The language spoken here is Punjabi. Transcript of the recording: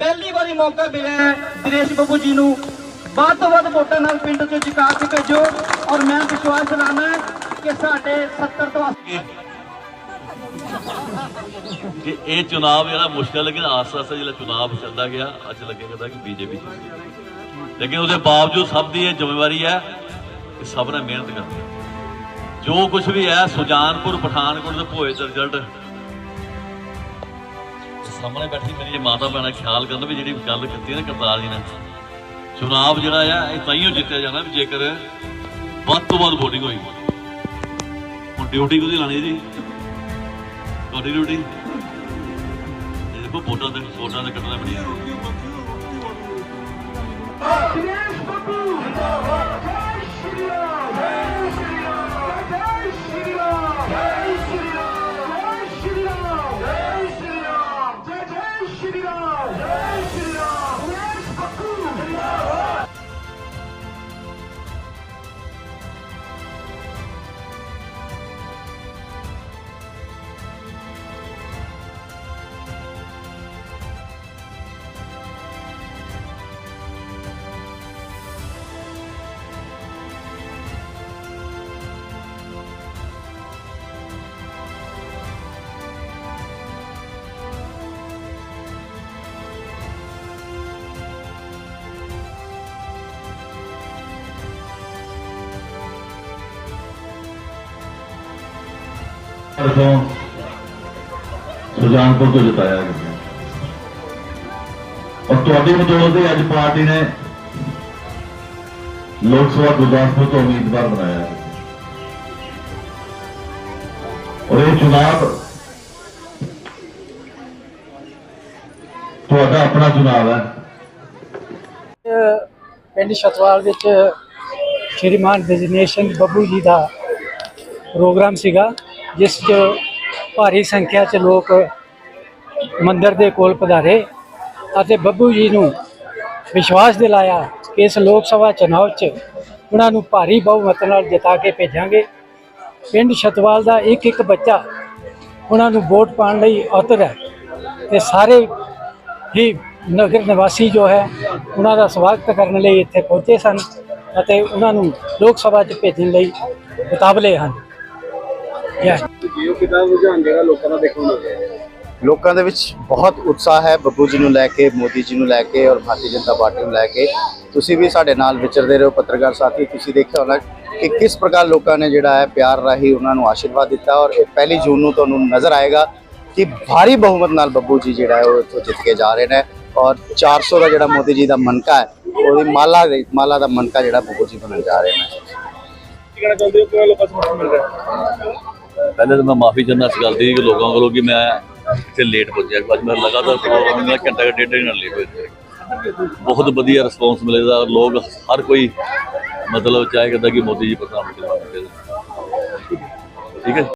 ਪਹਿਲੀ ਵਾਰੀ ਮੌਕਾ ਮਿਲਿਆ ਦਿਨੇਸ਼ ਬੱਬੂ ਜੀ ਨੂੰ। ਵੱਧ ਤੋਂ ਵੱਧ ਵੋਟਾਂ ਨਾਲ ਪਿੰਡ ਚੋਂ ਜਿਤਾ ਕੇ ਭੇਜੋ ਔਰ ਮੈਂ ਵਿਸ਼ਵਾਸ ਦਿਲਾਨਾ ਕਿ ਸਾਡੇ 70 ਤੋਂ ਕਿ ਇਹ ਚੁਣਾਵ ਜਿਹੜਾ ਮੁਸ਼ਕਲ ਲੇਕਿਨ ਆਸਤਾ ਆਸਤਾ ਜਿਹੜਾ ਚੁਣਾਵ ਚੱਲਦਾ ਗਿਆ, ਅੱਜ ਲੱਗੇਗਾ ਕਿ ਬੀਜੇਪੀ ਲੇਕਿਨ ਉਹਦੇ ਬਾਵਜੂਦ ਸਭ ਦੀ ਇਹ ਜ਼ਿੰਮੇਵਾਰੀ ਹੈ ਕਿ ਸਭ ਨੇ ਮਿਹਨਤ ਕਰਨੀ। ਜੋ ਕੁਝ ਵੀ ਹੈ, ਸੁਜਾਨਪੁਰ, ਪਠਾਨਕੋਟ ਦੇ ਭੋਏ ਦਾ ਰਿਜ਼ਲਟ ਸਾਹਮਣੇ ਬੈਠੀ ਮੇਰੀ ਮਾਤਾ ਭੈਣਾਂ ਖਿਆਲ ਕਰਨ ਵੀ ਜਿਹੜੀ ਗੱਲ ਕੀਤੀ ਨਾ ਕਰਤਾਰ ਜੀ ਨੇ। ਚੁਣਾਵ ਜਿਹੜਾ ਆ ਇਹ ਤਾਈਓ ਜਿੱਤਿਆ ਜਾਣਾ ਵੀ ਜੇਕਰ ਵੱਧ ਤੋਂ ਵੱਧ VOTING ਹੋਈ। ਹੁਣ ਡਿਊਟੀ ਕਿਹਦੀ ਲਾਣੀ ਜੀ? ਤੁਹਾਡੀ ਡਿਊਟੀ ਇਹ ਦੇਖੋ ਵੋਟਾਂ ਤੇ ਵੋਟਾਂ ਦੇ ਕੱਟਣਾ ਬੜੀ ਤੋਂ ਸੁਜਾਨਪੁਰ ਤੋਂ ਜਿਤਾਇਆ ਗਿਆ। ਔਰ ਤੁਹਾਡੀ ਬਦੌਲਤ ਹੀ ਅੱਜ ਪਾਰਟੀ ਨੇ ਲੋਕ ਸਭਾ ਗੁਰਦਾਸਪੁਰ ਤੋਂ ਉਮੀਦਵਾਰ ਬਣਾਇਆ ਹੈ ਔਰ ਇਹ ਚੁਣਾਵ ਤੁਹਾਡਾ ਆਪਣਾ ਚੁਣਾਵ ਹੈ। ਪਿੰਡ ਛਤਵਾਲ ਵਿੱਚ ਸ਼੍ਰੀਮਾਨ ਦਿਨੇਸ਼ ਸਿੰਘ ਬੱਬੂ ਜੀ ਦਾ ਪ੍ਰੋਗਰਾਮ ਸੀਗਾ। ਜਿਸ 'ਚ ਭਾਰੀ ਸੰਖਿਆ 'ਚ ਲੋਕ ਮੰਦਰ ਦੇ ਕੋਲ ਪਧਾਰੇ ਅਤੇ ਬੱਬੂ ਜੀ ਨੂੰ ਵਿਸ਼ਵਾਸ ਦਿਲਾਇਆ ਕਿ ਇਸ ਲੋਕ ਸਭਾ ਚੁਣਾਵ 'ਚ ਉਹਨਾਂ ਨੂੰ ਭਾਰੀ ਬਹੁਮਤ ਨਾਲ ਜਿਤਾ ਕੇ ਭੇਜਾਂਗੇ। ਪਿੰਡ ਛਤਵਾਲ ਦਾ ਇੱਕ ਇੱਕ ਬੱਚਾ ਉਹਨਾਂ ਨੂੰ ਵੋਟ ਪਾਉਣ ਲਈ ਉਤਰ ਹੈ ਤੇ ਸਾਰੇ ਹੀ ਨਗਰ ਨਿਵਾਸੀ ਜੋ ਹੈ ਉਹਨਾਂ ਦਾ ਸਵਾਗਤ ਕਰਨ ਲਈ ਇੱਥੇ ਪਹੁੰਚੇ ਸਨ ਅਤੇ ਉਹਨਾਂ ਨੂੰ ਲੋਕ ਸਭਾ 'ਚ ਭੇਜਣ ਲਈ ਉਤਾਵਲੇ ਹਨ। ਜੈ ਲੋਕਾਂ ਦੇ ਵਿੱਚ ਬਹੁਤ ਉਤਸ਼ਾਹ ਹੈ ਬੱਬੂ ਜੀ ਨੂੰ ਲੈ ਕੇ ਮੋਦੀ ਜੀ ਨੂੰ ਲੈ ਕੇ ਔਰ ਭਾਰਤੀ ਜਨਤਾ ਪਾਰਟੀ ਨੂੰ ਲੈ ਕੇ। ਤੁਸੀਂ ਵੀ ਸਾਡੇ ਨਾਲ ਵਿਚਰਦੇ ਰਹੋ ਪੱਤਰਕਾਰ ਸਾਥੀ ਤੁਸੀਂ ਦੇਖਿਆ ਹੋਣਾ ਕਿ ਕਿਸ ਪ੍ਰਕਾਰ ਲੋਕਾਂ ਨੇ ਜਿਹੜਾ ਹੈ ਪਿਆਰ ਰਾਹੀਂ ਉਹਨਾਂ ਨੂੰ ਆਸ਼ੀਰਵਾਦ ਦਿੱਤਾ ਔਰ ਇਹ ਪਹਿਲੀ ਜੂਨ ਨੂੰ ਤੁਹਾਨੂੰ ਨਜ਼ਰ ਆਏਗਾ ਕਿ ਭਾਰੀ ਬਹੁਮਤ ਨਾਲ ਬੱਬੂ ਜੀ ਜਿਹੜਾ ਹੈ ਉਹ ਇੱਥੋਂ ਜਿੱਤ ਕੇ ਜਾ ਰਹੇ ਨੇ ਔਰ 400 ਦਾ ਜਿਹੜਾ ਮੋਦੀ ਜੀ ਦਾ ਮਨਕਾ ਹੈ ਉਹਦੀ ਮਾਲਾ ਮਾਲਾ ਦਾ ਮਨਕਾ ਜਿਹੜਾ ਬੱਬੂ ਜੀ ਬਣਨ ਜਾ ਰਹੇ ਨੇ। ਪਹਿਲੇ ਤਾਂ ਮੈਂ ਮਾਫੀ ਚਾਹੁੰਦਾ ਇਸ ਗੱਲ ਦੀ ਕਿ ਲੋਕਾਂ ਕੋਲੋਂ ਕਿ ਮੈਂ ਇੱਥੇ ਲੇਟ ਪਹੁੰਚਿਆ ਅੱਜ ਮੈਂ ਲਗਾਤਾਰ ਪ੍ਰੋਗਰਾਮ ਮੇਰਾ ਘੰਟਾ ਕੁ ਡੇਢ ਘੰਟਾ ਲੇਟ ਹੋਇਆ ਬਹੁਤ ਵਧੀਆ ਰਿਸਪੌਂਸ ਮਿਲੇਗਾ। ਲੋਕ ਹਰ ਕੋਈ ਮਤਲਬ ਚਾਹੇ ਕਰਦਾ ਕਿ ਮੋਦੀ ਜੀ ਪ੍ਰਧਾਨ ਮੰਤਰੀ ਬਣ ਜਾਣ। ਠੀਕ ਹੈ